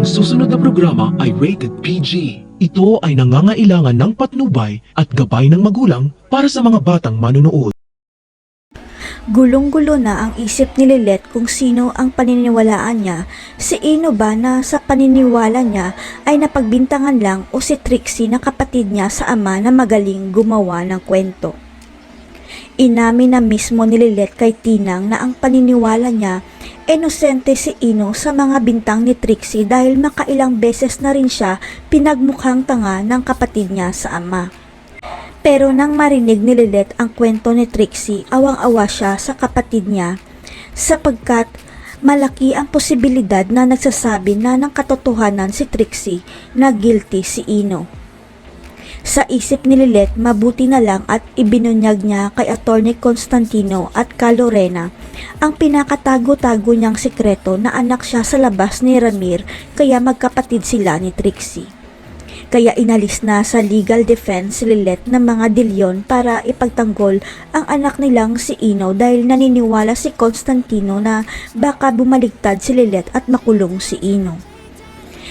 Ang susunod na programa ay rated PG. Ito ay nangangailangan ng patnubay at gabay ng magulang para sa mga batang manunood. Gulong-gulo na ang isip ni Lilet kung sino ang paniniwalaan niya, si Ino ba na sa paniniwala niya ay napagbintangan lang o si Trixie na kapatid niya sa ama na magaling gumawa ng kwento. Inamin na mismo ni Lilet kay Tinang na ang paniniwala niya, inosente si Ino sa mga bintang ni Trixie dahil makailang beses na rin siya pinagmukhang tanga ng kapatid niya sa ama. Pero nang marinig ni Lilet ang kwento ni Trixie, awang-awa siya sa kapatid niya sapagkat malaki ang posibilidad na nagsasabi na ng katotohanan si Trixie na guilty si Ino. Sa isip ni Lilet, mabuti na lang at ibinunyag niya kay Attorney Constantino at ka Lorena ang pinakatago-tago niyang sikreto na anak siya sa labas ni Ramir kaya magkapatid sila ni Trixie. Kaya inalis na sa legal defense Lilet ng mga dilyon para ipagtanggol ang anak nilang si Ino dahil naniniwala si Constantino na baka bumaligtad si Lilet at makulong si Ino.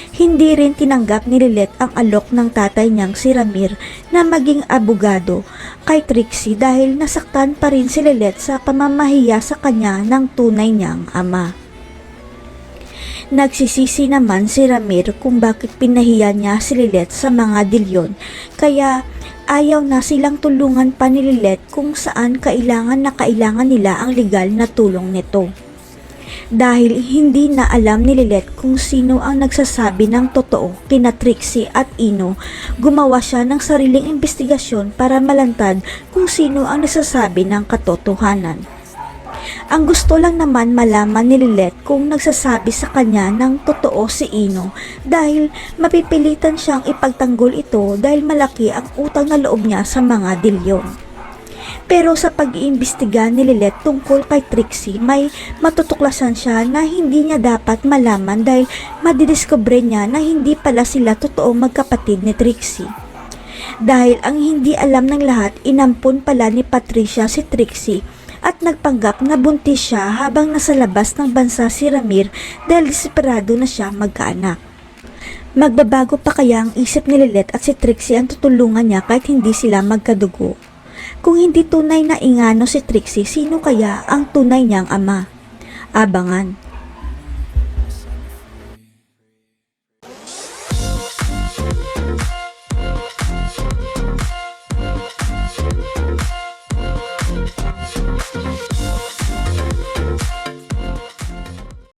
Hindi rin tinanggap ni Lilet ang alok ng tatay niyang si Ramir na maging abogado kay Trixie dahil nasaktan pa rin si Lilet sa pamamahiya sa kanya ng tunay niyang ama. Nagsisisi naman si Ramir kung bakit pinahiya niya si Lilet sa mga dilyon kaya ayaw na silang tulungan pa ni Lilet kung saan kailangan na kailangan nila ang legal na tulong nito. Dahil hindi na alam ni Lilet kung sino ang nagsasabi ng totoo kina Trixie at Ino, gumawa siya ng sariling investigasyon para malantad kung sino ang nagsasabi ng katotohanan. Ang gusto lang naman malaman ni Lilet kung nagsasabi sa kanya ng totoo si Ino dahil mapipilitan siyang ipagtanggol ito dahil malaki ang utang na loob niya sa mga dilyon. Pero sa pag-iimbestiga ni Lilet tungkol kay Trixie, may matutuklasan siya na hindi niya dapat malaman dahil madidiscover niya na hindi pala sila totoo magkapatid ni Trixie. Dahil ang hindi alam ng lahat, inampon pala ni Patricia si Trixie at nagpanggap na buntis siya habang nasa labas ng bansa si Ramir dahil desperado na siya magkaanak. Magbabago pa kaya ang isip ni Lilet at si Trixie ang tutulungan niya kahit hindi sila magkadugo. Kung hindi tunay na ingano si Trixie, sino kaya ang tunay niyang ama? Abangan.